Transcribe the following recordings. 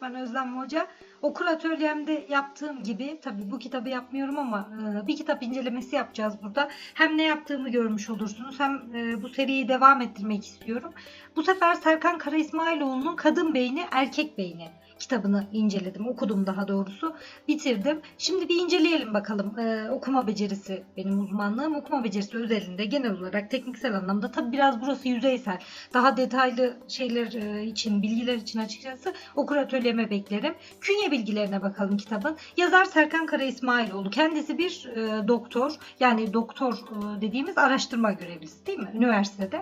öğretmen Özlem Hoca. Okul atölyemde yaptığım gibi tabii bu kitabı yapmıyorum ama e, bir kitap incelemesi yapacağız burada. Hem ne yaptığımı görmüş olursunuz hem e, bu seriyi devam ettirmek istiyorum. Bu sefer Serkan Kara İsmailoğlu'nun Kadın Beyni Erkek Beyni kitabını inceledim. Okudum daha doğrusu. Bitirdim. Şimdi bir inceleyelim bakalım. Ee, okuma becerisi benim uzmanlığım. Okuma becerisi özelinde genel olarak tekniksel anlamda tabi biraz burası yüzeysel. Daha detaylı şeyler e, için, bilgiler için açıkçası okur atölyeme beklerim. Künye bilgilerine bakalım kitabın. Yazar Serkan Kara İsmailoğlu. Kendisi bir e, doktor. Yani doktor e, dediğimiz araştırma görevlisi değil mi? Üniversitede.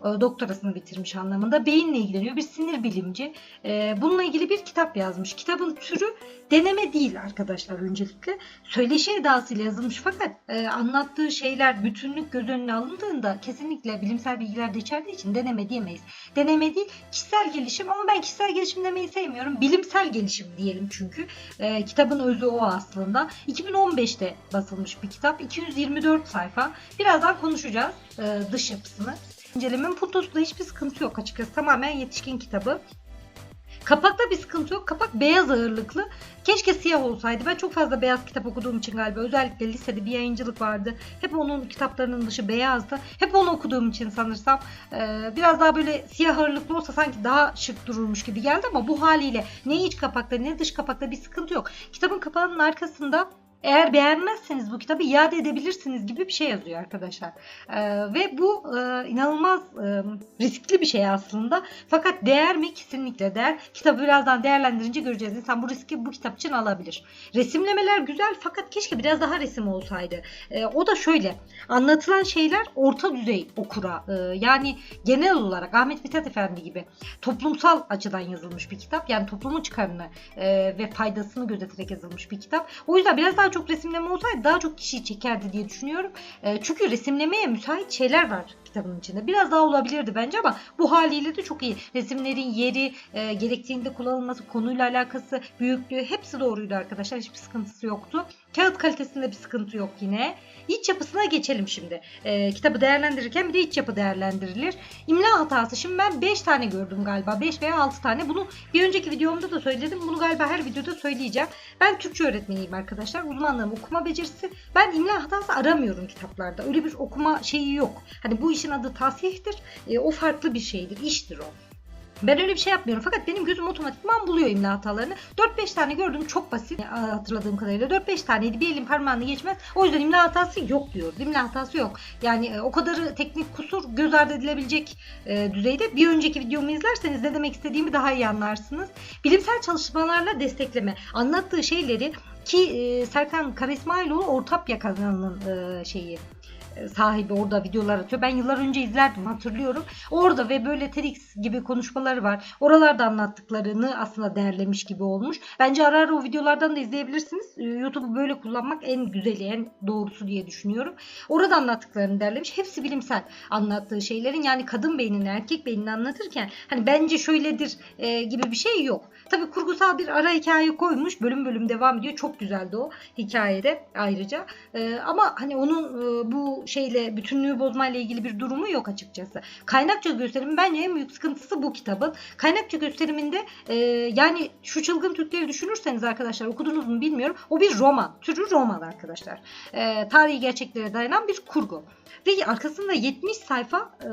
E, doktorasını bitirmiş anlamında. Beyinle ilgileniyor. Bir sinir bilimci. E, bununla ilgili bir kitap yazmış. Kitabın türü deneme değil arkadaşlar öncelikle. Söyleşi edasıyla yazılmış fakat e, anlattığı şeyler bütünlük göz önüne alındığında kesinlikle bilimsel bilgiler de içerdiği için deneme diyemeyiz. Deneme değil kişisel gelişim ama ben kişisel gelişim demeyi sevmiyorum. Bilimsel gelişim diyelim çünkü. E, kitabın özü o aslında. 2015'te basılmış bir kitap. 224 sayfa. Birazdan konuşacağız e, dış yapısını. İncelemenin puntosunda hiçbir sıkıntı yok açıkçası. Tamamen yetişkin kitabı. Kapakta bir sıkıntı yok. Kapak beyaz ağırlıklı. Keşke siyah olsaydı. Ben çok fazla beyaz kitap okuduğum için galiba. Özellikle lisede bir yayıncılık vardı. Hep onun kitaplarının dışı beyazdı. Hep onu okuduğum için sanırsam. Ee, biraz daha böyle siyah ağırlıklı olsa sanki daha şık dururmuş gibi geldi ama bu haliyle ne iç kapakta ne dış kapakta bir sıkıntı yok. Kitabın kapağının arkasında eğer beğenmezseniz bu kitabı iade edebilirsiniz gibi bir şey yazıyor arkadaşlar. Ee, ve bu e, inanılmaz e, riskli bir şey aslında. Fakat değer mi? Kesinlikle değer. Kitabı birazdan değerlendirince göreceğiz. İnsan bu riski bu kitap için alabilir. Resimlemeler güzel fakat keşke biraz daha resim olsaydı. Ee, o da şöyle. Anlatılan şeyler orta düzey okura. Ee, yani genel olarak Ahmet Mithat Efendi gibi toplumsal açıdan yazılmış bir kitap. Yani toplumun çıkarını e, ve faydasını gözeterek yazılmış bir kitap. O yüzden biraz daha çok resimleme olsaydı daha çok kişiyi çekerdi diye düşünüyorum. E, çünkü resimlemeye müsait şeyler var kitabın içinde. Biraz daha olabilirdi bence ama bu haliyle de çok iyi. Resimlerin yeri, e, gerektiğinde kullanılması, konuyla alakası, büyüklüğü hepsi doğruydu arkadaşlar. Hiçbir sıkıntısı yoktu. Kağıt kalitesinde bir sıkıntı yok yine. İç yapısına geçelim şimdi. E, kitabı değerlendirirken bir de iç yapı değerlendirilir. İmla hatası. Şimdi ben 5 tane gördüm galiba. 5 veya 6 tane. Bunu bir önceki videomda da söyledim. Bunu galiba her videoda söyleyeceğim. Ben Türkçe öğretmeniyim arkadaşlar. Uzmanlığım okuma becerisi. Ben imla hatası aramıyorum kitaplarda. Öyle bir okuma şeyi yok. Hani bu işin adı tasihtir. E, o farklı bir şeydir. iştir o. Ben öyle bir şey yapmıyorum. Fakat benim gözüm otomatikman buluyor imla hatalarını. 4-5 tane gördüm çok basit hatırladığım kadarıyla. 4-5 taneydi. Bir elin parmağını geçmez. O yüzden imla hatası yok diyor. İmla hatası yok. Yani e, o kadarı teknik kusur göz ardı edilebilecek e, düzeyde. Bir önceki videomu izlerseniz ne demek istediğimi daha iyi anlarsınız. Bilimsel çalışmalarla destekleme. Anlattığı şeyleri ki e, Serkan Karaismailoğlu Ortapya kanalının e, şeyi sahibi orada videolar atıyor. Ben yıllar önce izlerdim hatırlıyorum. Orada ve böyle TEDx gibi konuşmaları var. Oralarda anlattıklarını aslında değerlemiş gibi olmuş. Bence ara ara o videolardan da izleyebilirsiniz. YouTube'u böyle kullanmak en güzeli, en doğrusu diye düşünüyorum. Orada anlattıklarını derlemiş. Hepsi bilimsel anlattığı şeylerin yani kadın beynini, erkek beynini anlatırken hani bence şöyledir e, gibi bir şey yok. Tabi kurgusal bir ara hikaye koymuş. Bölüm bölüm devam ediyor. Çok güzeldi o hikayede ayrıca. E, ama hani onun e, bu şeyle bütünlüğü bozmayla ilgili bir durumu yok açıkçası. Kaynakça gösterimi bence en büyük sıkıntısı bu kitabın. Kaynakça gösteriminde e, yani şu çılgın Türkleri düşünürseniz arkadaşlar okudunuz mu bilmiyorum. O bir roman. Türü roman arkadaşlar. E, tarihi gerçeklere dayanan bir kurgu. Ve arkasında 70 sayfa e,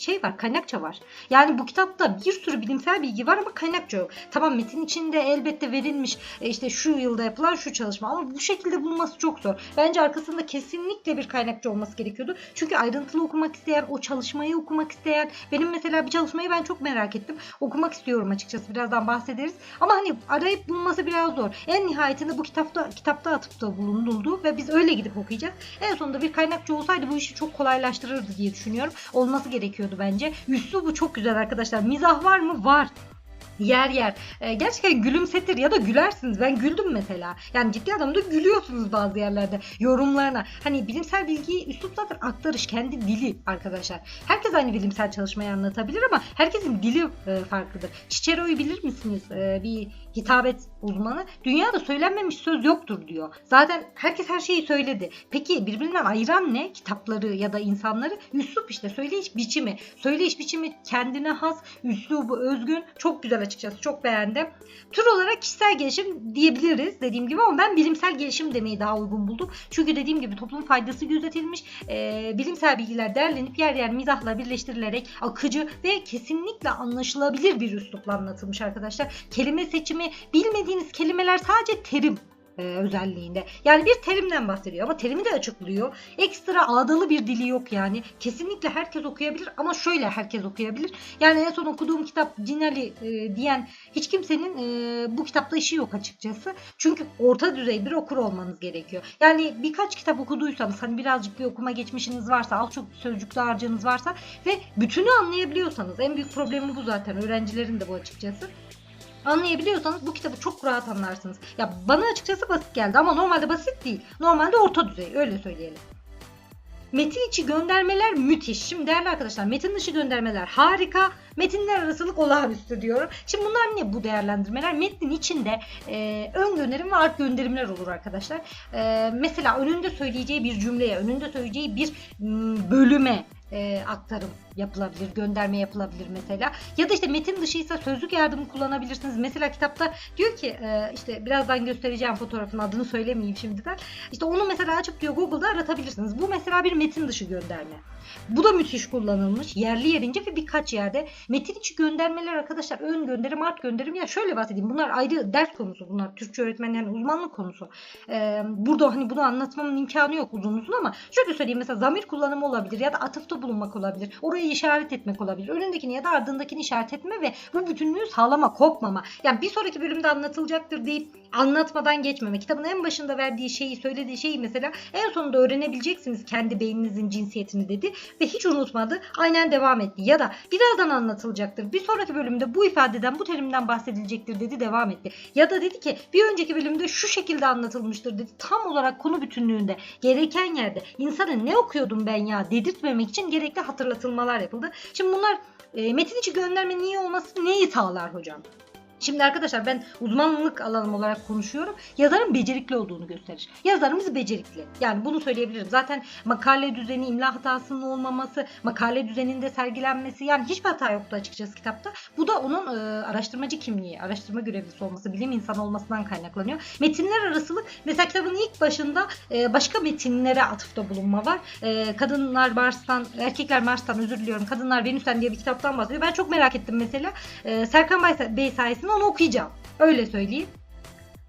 şey var, kaynakça var. Yani bu kitapta bir sürü bilimsel bilgi var ama kaynakça yok. Tamam metin içinde elbette verilmiş e, işte şu yılda yapılan şu çalışma ama bu şekilde bulması çok zor. Bence arkasında kesinlikle bir kaynakça olması gerekiyordu. Çünkü ayrıntılı okumak isteyen, o çalışmayı okumak isteyen, benim mesela bir çalışmayı ben çok merak ettim. Okumak istiyorum açıkçası. Birazdan bahsederiz. Ama hani arayıp bulması biraz zor. En nihayetinde bu kitapta kitapta atıfta bulunuldu ve biz öyle gidip okuyacağız. En sonunda bir kaynakça olsaydı bu işi çok kolaylaştırırdı diye düşünüyorum. Olması gerekiyordu bence. Üslubu çok güzel arkadaşlar. Mizah var mı? Var yer yer. E, gerçekten gülümsetir ya da gülersiniz. Ben güldüm mesela. Yani ciddi anlamda gülüyorsunuz bazı yerlerde yorumlarına. Hani bilimsel bilgiyi üslup zaten aktarış kendi dili arkadaşlar. Herkes aynı bilimsel çalışmayı anlatabilir ama herkesin dili e, farklıdır. Cicero'yu bilir misiniz? E, bir hitabet uzmanı. Dünyada söylenmemiş söz yoktur diyor. Zaten herkes her şeyi söyledi. Peki birbirinden ayıran ne? Kitapları ya da insanları üslup işte söyleyiş biçimi. Söyleyiş biçimi kendine has, üslubu özgün, çok güzel açıkçası. Çok beğendim. Tür olarak kişisel gelişim diyebiliriz dediğim gibi ama ben bilimsel gelişim demeyi daha uygun buldum. Çünkü dediğim gibi toplum faydası gözetilmiş. e, bilimsel bilgiler derlenip yer yer mizahla birleştirilerek akıcı ve kesinlikle anlaşılabilir bir üslupla anlatılmış arkadaşlar. Kelime seçimi bilmediğiniz kelimeler sadece terim e, özelliğinde. Yani bir terimden bahsediyor ama terimi de açıklıyor. Ekstra ağdalı bir dili yok yani. Kesinlikle herkes okuyabilir ama şöyle herkes okuyabilir. Yani en son okuduğum kitap Cinali e, diyen hiç kimsenin e, bu kitapta işi yok açıkçası. Çünkü orta düzey bir okur olmanız gerekiyor. Yani birkaç kitap okuduysanız hani birazcık bir okuma geçmişiniz varsa az çok sözcük dağarcığınız varsa ve bütünü anlayabiliyorsanız en büyük problemi bu zaten öğrencilerin de bu açıkçası anlayabiliyorsanız bu kitabı çok rahat anlarsınız. Ya bana açıkçası basit geldi ama normalde basit değil. Normalde orta düzey öyle söyleyelim. Metin içi göndermeler müthiş. Şimdi değerli arkadaşlar metin dışı göndermeler harika. Metinler arasılık olağanüstü diyorum. Şimdi bunlar ne bu değerlendirmeler? Metnin içinde e, ön gönderim ve art gönderimler olur arkadaşlar. E, mesela önünde söyleyeceği bir cümleye, önünde söyleyeceği bir bölüme e, aktarım yapılabilir, gönderme yapılabilir mesela. Ya da işte metin dışıysa sözlük yardımı kullanabilirsiniz. Mesela kitapta diyor ki e, işte birazdan göstereceğim fotoğrafın adını söylemeyeyim şimdiden. İşte onu mesela açıp diyor Google'da aratabilirsiniz. Bu mesela bir metin dışı gönderme. Bu da müthiş kullanılmış. Yerli yerince ve birkaç yerde. Metin içi göndermeler arkadaşlar ön gönderim, art gönderim. Ya şöyle bahsedeyim. Bunlar ayrı ders konusu. Bunlar Türkçe öğretmenlerin uzmanlık konusu. Ee, burada hani bunu anlatmamın imkanı yok uzun uzun ama şöyle söyleyeyim. Mesela zamir kullanımı olabilir ya da atıfta bulunmak olabilir. Orayı işaret etmek olabilir. Önündekini ya da ardındakini işaret etme ve bu bütünlüğü sağlama, kopmama. Yani bir sonraki bölümde anlatılacaktır deyip anlatmadan geçmeme. Kitabın en başında verdiği şeyi, söylediği şeyi mesela en sonunda öğrenebileceksiniz kendi beyninizin cinsiyetini dedi ve hiç unutmadı. Aynen devam etti. Ya da birazdan anlatılacaktır. Bir sonraki bölümde bu ifadeden, bu terimden bahsedilecektir dedi, devam etti. Ya da dedi ki bir önceki bölümde şu şekilde anlatılmıştır dedi. Tam olarak konu bütünlüğünde, gereken yerde insana ne okuyordum ben ya dedirtmemek için gerekli hatırlatılmalar yapıldı. Şimdi bunlar e, metin içi gönderme niye olması neyi sağlar hocam? Şimdi arkadaşlar ben uzmanlık alanım olarak konuşuyorum. Yazarın becerikli olduğunu gösterir. Yazarımız becerikli. Yani bunu söyleyebilirim. Zaten makale düzeni, imla hatasının olmaması, makale düzeninde sergilenmesi yani hiçbir hata yoktu açıkçası kitapta. Bu da onun e, araştırmacı kimliği, araştırma görevlisi olması, bilim insanı olmasından kaynaklanıyor. Metinler arasılık mesela kitabın ilk başında e, başka metinlere atıfta bulunma var. E, Kadınlar Mars'tan, Erkekler Mars'tan özür diliyorum. Kadınlar Venüs'ten diye bir kitaptan bahsediyor. Ben çok merak ettim mesela. E, Serkan Bey, sayesinde onu okuyacağım. Öyle söyleyeyim.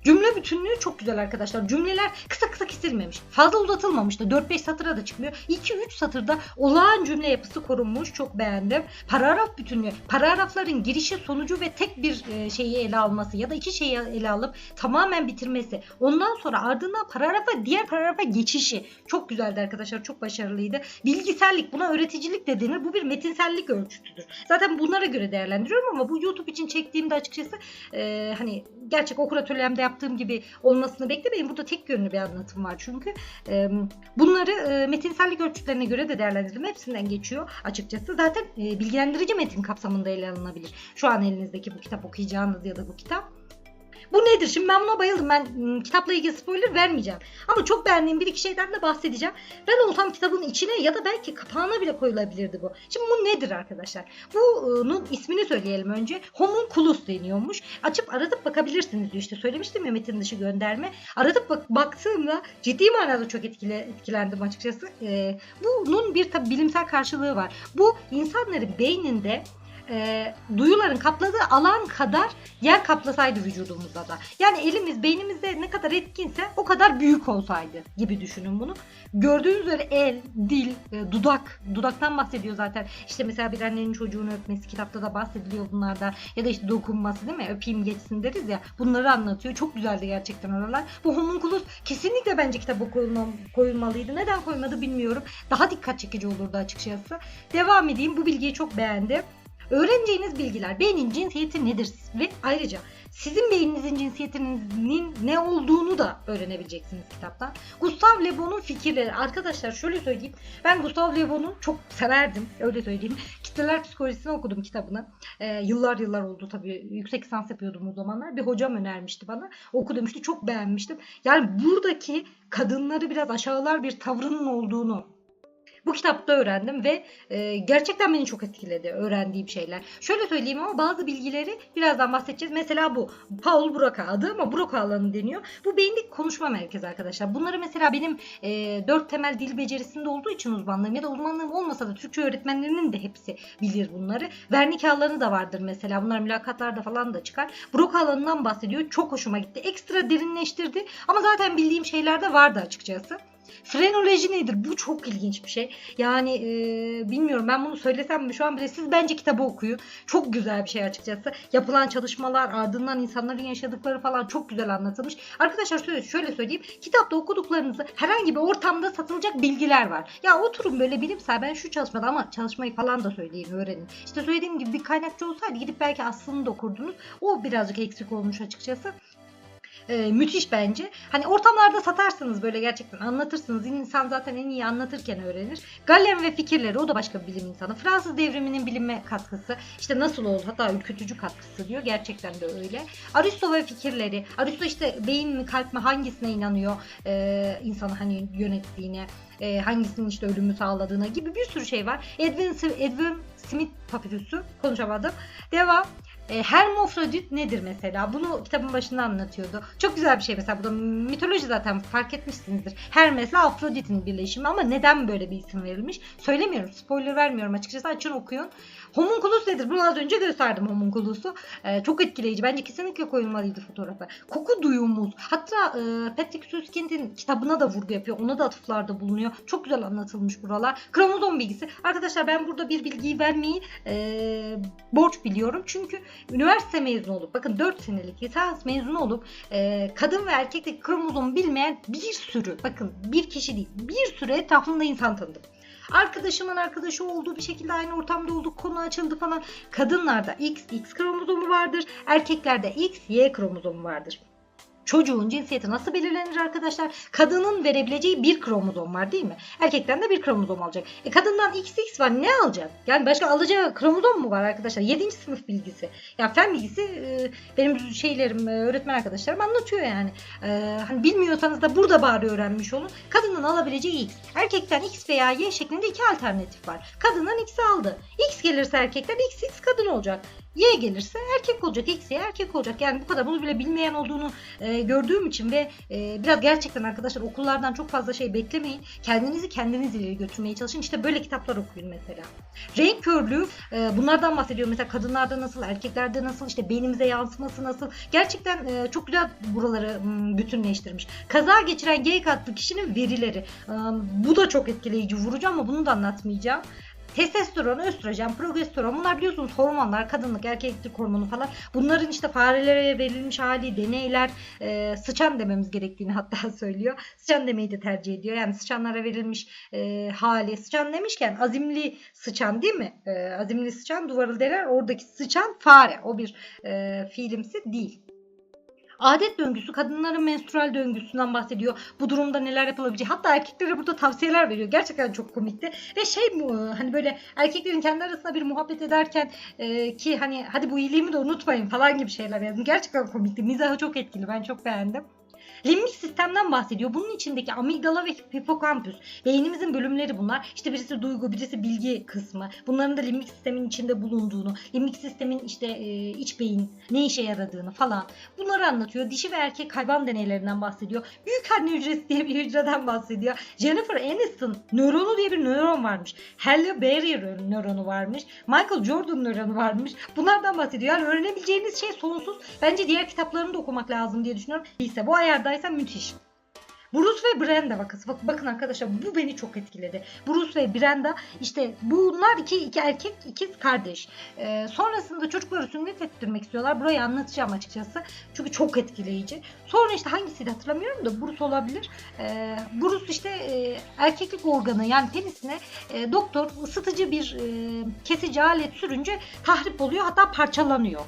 Cümle bütünlüğü çok güzel arkadaşlar. Cümleler kısa kısa kesilmemiş. Fazla uzatılmamış da 4-5 satıra da çıkmıyor. 2-3 satırda olağan cümle yapısı korunmuş. Çok beğendim. Paragraf bütünlüğü. Paragrafların girişi, sonucu ve tek bir e, şeyi ele alması ya da iki şeyi ele alıp tamamen bitirmesi. Ondan sonra ardından paragrafa diğer paragrafa geçişi. Çok güzeldi arkadaşlar. Çok başarılıydı. Bilgisellik buna öğreticilik de denir. Bu bir metinsellik ölçütüdür. Zaten bunlara göre değerlendiriyorum ama bu YouTube için çektiğimde açıkçası e, hani gerçek okur atölyemde yaptığım gibi olmasını beklemeyin. Burada tek yönlü bir anlatım var çünkü. E, bunları e, metinsellik ölçütlerine göre de değerlendirdim. Hepsinden geçiyor açıkçası. Zaten e, bilgilendirici metin kapsamında ele alınabilir. Şu an elinizdeki bu kitap okuyacağınız ya da bu kitap. Bu nedir? Şimdi ben buna bayıldım. Ben ım, kitapla ilgili spoiler vermeyeceğim. Ama çok beğendiğim bir iki şeyden de bahsedeceğim. Ben olsam kitabın içine ya da belki kapağına bile koyulabilirdi bu. Şimdi bu nedir arkadaşlar? Bunun ismini söyleyelim önce. Homunculus deniyormuş. Açıp aratıp bakabilirsiniz diyor. İşte söylemiştim ya metin dışı gönderme. Aratıp bak baktığımda ciddi manada çok etkile, etkilendim açıkçası. Ee, bunun bir tabi bilimsel karşılığı var. Bu insanların beyninde e, duyuların kapladığı alan kadar yer kaplasaydı vücudumuzda da. Yani elimiz beynimizde ne kadar etkinse o kadar büyük olsaydı gibi düşünün bunu. Gördüğünüz üzere el, dil, e, dudak, dudaktan bahsediyor zaten. İşte mesela bir annenin çocuğunu öpmesi kitapta da bahsediliyor bunlarda. Ya da işte dokunması değil mi? Öpeyim geçsin deriz ya. Bunları anlatıyor. Çok güzeldi gerçekten oralar. Bu homunculus kesinlikle bence koyulma- koyulmalıydı. Neden koymadı bilmiyorum. Daha dikkat çekici olurdu açıkçası. Devam edeyim. Bu bilgiyi çok beğendim. Öğreneceğiniz bilgiler beynin cinsiyeti nedir ve ayrıca sizin beyninizin cinsiyetinin ne olduğunu da öğrenebileceksiniz kitaptan. Gustav Le Bon'un fikirleri. Arkadaşlar şöyle söyleyeyim. Ben Gustav Le Bon'u çok severdim. Öyle söyleyeyim. Kitleler psikolojisini okudum kitabını. Ee, yıllar yıllar oldu tabii. Yüksek lisans yapıyordum o zamanlar. Bir hocam önermişti bana. Oku demişti. Çok beğenmiştim. Yani buradaki kadınları biraz aşağılar bir tavrının olduğunu Bu kitapta öğrendim ve e, gerçekten beni çok etkiledi öğrendiğim şeyler. Şöyle söyleyeyim ama bazı bilgileri birazdan bahsedeceğiz. Mesela bu Paul Broca adı ama Broca alanı deniyor. Bu beyindeki konuşma merkezi arkadaşlar. Bunları mesela benim e, dört temel dil becerisinde olduğu için uzmanlığım ya da uzmanlığım olmasa da Türkçe öğretmenlerinin de hepsi bilir bunları. Wernicke alanı da vardır mesela. Bunlar mülakatlarda falan da çıkar. Broca alanından bahsediyor. Çok hoşuma gitti. Ekstra derinleştirdi. Ama zaten bildiğim şeyler de vardı açıkçası. Frenoloji nedir? Bu çok ilginç bir şey. Yani e, bilmiyorum ben bunu söylesem mi şu an bile siz bence kitabı okuyun. Çok güzel bir şey açıkçası. Yapılan çalışmalar ardından insanların yaşadıkları falan çok güzel anlatılmış. Arkadaşlar şöyle, şöyle söyleyeyim. Kitapta okuduklarınızı herhangi bir ortamda satılacak bilgiler var. Ya oturun böyle bilimsel ben şu çalışmada ama çalışmayı falan da söyleyin öğrenin. İşte söylediğim gibi bir kaynakçı olsaydı gidip belki aslını da okurdunuz. O birazcık eksik olmuş açıkçası. Ee, müthiş bence. Hani ortamlarda satarsınız böyle gerçekten anlatırsınız. İnsan zaten en iyi anlatırken öğrenir. Galen ve fikirleri o da başka bir bilim insanı. Fransız devriminin bilime katkısı işte nasıl oldu hatta ürkütücü katkısı diyor. Gerçekten de öyle. Aristo ve fikirleri. Aristo işte beyin mi kalp mi hangisine inanıyor ee, insanı hani yönettiğine e, hangisinin işte ölümü sağladığına gibi bir sürü şey var. Edwin, Edwin Smith papirüsü konuşamadım. Devam. E, Hermafrodit nedir mesela? Bunu kitabın başında anlatıyordu. Çok güzel bir şey mesela. Bu da mitoloji zaten fark etmişsinizdir. Hermes'le Afrodit'in birleşimi ama neden böyle bir isim verilmiş? Söylemiyorum. Spoiler vermiyorum açıkçası. Açın okuyun. Homunculus nedir? Bunu az önce gösterdim homunculus'u. Ee, çok etkileyici. Bence kesinlikle koyulmalıydı fotoğrafa. Koku duyumuz. Hatta e, Patrick Süskind'in kitabına da vurgu yapıyor. Ona da atıflarda bulunuyor. Çok güzel anlatılmış buralar. Kromozom bilgisi. Arkadaşlar ben burada bir bilgiyi vermeyi e, borç biliyorum. Çünkü üniversite mezunu olup bakın 4 senelik lisans mezunu olup e, kadın ve erkekteki kromozomu bilmeyen bir sürü bakın bir kişi değil bir sürü etrafımda insan tanıdım. Arkadaşımın arkadaşı olduğu bir şekilde aynı ortamda olduk konu açıldı falan. Kadınlarda X, X kromozomu vardır. Erkeklerde X, Y kromozomu vardır. Çocuğun cinsiyeti nasıl belirlenir arkadaşlar? Kadının verebileceği bir kromozom var değil mi? Erkekten de bir kromozom alacak. E kadından XX var ne alacak? Yani başka alacağı kromozom mu var arkadaşlar? 7. sınıf bilgisi. Ya fen bilgisi e, benim şeylerim e, öğretmen arkadaşlarım anlatıyor yani. E, hani bilmiyorsanız da burada bari öğrenmiş olun. Kadının alabileceği X. Erkekten X veya Y şeklinde iki alternatif var. Kadından X'i aldı. X gelirse erkekten XX kadın olacak. Y gelirse erkek olacak, X Y erkek olacak. Yani bu kadar bunu bile bilmeyen olduğunu e, gördüğüm için ve e, biraz gerçekten arkadaşlar okullardan çok fazla şey beklemeyin. Kendinizi kendiniz ileri götürmeye çalışın. İşte böyle kitaplar okuyun mesela. Renk körlüğü e, bunlardan bahsediyor. Mesela kadınlarda nasıl, erkeklerde nasıl, işte beynimize yansıması nasıl. Gerçekten e, çok güzel buraları m, bütünleştirmiş. Kaza geçiren G adlı kişinin verileri. E, bu da çok etkileyici vurucu ama bunu da anlatmayacağım. Testosteron, östrojen, progesteron bunlar biliyorsunuz hormonlar, kadınlık, erkeklik hormonu falan. Bunların işte farelere verilmiş hali, deneyler, e, sıçan dememiz gerektiğini hatta söylüyor. Sıçan demeyi de tercih ediyor. Yani sıçanlara verilmiş e, hali. Sıçan demişken azimli sıçan değil mi? E, azimli sıçan duvarı deler. Oradaki sıçan fare. O bir e, fiilimsi değil. Adet döngüsü kadınların menstrual döngüsünden bahsediyor. Bu durumda neler yapılabileceği. Hatta erkeklere burada tavsiyeler veriyor. Gerçekten çok komikti. Ve şey bu hani böyle erkeklerin kendi arasında bir muhabbet ederken e, ki hani hadi bu iyiliğimi de unutmayın falan gibi şeyler yazdım. Gerçekten komikti. Mizahı çok etkili. Ben çok beğendim. Limbik sistemden bahsediyor. Bunun içindeki amigdala ve hipokampüs. Beynimizin bölümleri bunlar. İşte birisi duygu, birisi bilgi kısmı. Bunların da limbik sistemin içinde bulunduğunu, limbik sistemin işte e, iç beyin ne işe yaradığını falan. Bunları anlatıyor. Dişi ve erkek hayvan deneylerinden bahsediyor. Büyük anne hücresi diye bir hücreden bahsediyor. Jennifer Aniston nöronu diye bir nöron varmış. Halle Berry nöronu varmış. Michael Jordan nöronu varmış. Bunlardan bahsediyor. Yani öğrenebileceğiniz şey sonsuz. Bence diğer kitaplarını da okumak lazım diye düşünüyorum. İyiyse bu ayardaysa müthiş. Bruce ve Brenda vakası. Bak, bakın arkadaşlar bu beni çok etkiledi. Bruce ve Brenda işte bunlar iki, iki erkek ikiz kardeş. Ee, sonrasında çocukları sünnet ettirmek istiyorlar. Burayı anlatacağım açıkçası. Çünkü çok etkileyici. Sonra işte hangisiydi hatırlamıyorum da Bruce olabilir. Ee, Bruce işte e, erkeklik organı yani penisine e, doktor ısıtıcı bir e, kesici alet sürünce tahrip oluyor hatta parçalanıyor.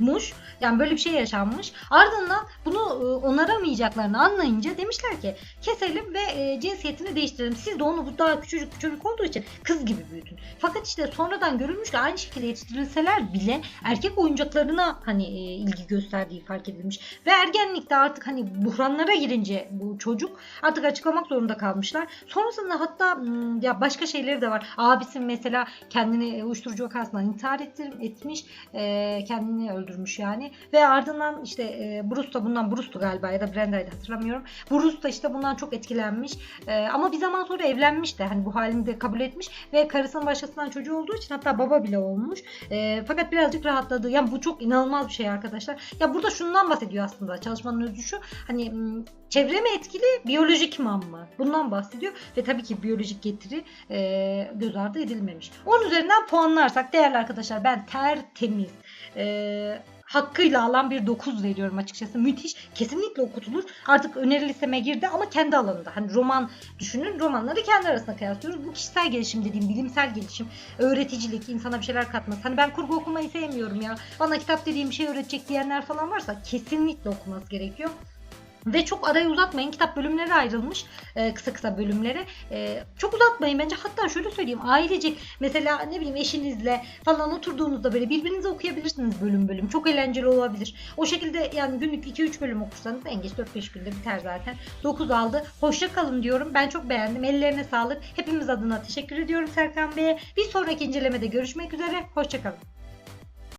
Yaşanmış. Yani böyle bir şey yaşanmış. Ardından bunu e, onaramayacaklarını anlayınca demişler ki keselim ve e, cinsiyetini değiştirelim. Siz de onu bu daha küçücük çocuk olduğu için kız gibi büyütün. Fakat işte sonradan görülmüş ki aynı şekilde yetiştirilseler bile erkek oyuncaklarına hani e, ilgi gösterdiği fark edilmiş. Ve ergenlikte artık hani buhranlara girince bu çocuk artık açıklamak zorunda kalmışlar. Sonrasında hatta ya başka şeyleri de var. Abisi mesela kendini uyuşturucu vakasından intihar etmiş. kendini öldürmüş yani. Ve ardından işte e, Bruce da bundan Bruce'tu galiba ya da Brenda'ydı hatırlamıyorum. Bruce da işte bundan çok etkilenmiş. E, ama bir zaman sonra evlenmiş de hani bu halini de kabul etmiş ve karısının başkasından çocuğu olduğu için hatta baba bile olmuş. E, fakat birazcık rahatladı. Yani bu çok inanılmaz bir şey arkadaşlar. Ya burada şundan bahsediyor aslında çalışmanın özü şu. Hani çevre mi etkili, biyolojik mi mı? Bundan bahsediyor ve tabii ki biyolojik getiri e, göz ardı edilmemiş. Onun üzerinden puanlarsak değerli arkadaşlar ben tertemiz e, hakkıyla alan bir 9 veriyorum açıkçası. Müthiş. Kesinlikle okutulur. Artık öneri listeme girdi ama kendi alanında. Hani roman düşünün. Romanları kendi arasında kıyaslıyoruz. Bu kişisel gelişim dediğim bilimsel gelişim, öğreticilik, insana bir şeyler katması. Hani ben kurgu okumayı sevmiyorum ya. Bana kitap dediğim bir şey öğretecek diyenler falan varsa kesinlikle okuması gerekiyor. Ve çok arayı uzatmayın. Kitap bölümlere ayrılmış. e, kısa kısa bölümlere. E, çok uzatmayın bence. Hatta şöyle söyleyeyim. Ailecek mesela ne bileyim eşinizle falan oturduğunuzda böyle birbirinize okuyabilirsiniz bölüm bölüm. Çok eğlenceli olabilir. O şekilde yani günlük 2-3 bölüm okursanız en geç 4-5 günde biter zaten. 9 aldı. Hoşça kalın diyorum. Ben çok beğendim. Ellerine sağlık. Hepimiz adına teşekkür ediyorum Serkan Bey'e. Bir sonraki incelemede görüşmek üzere. Hoşça kalın.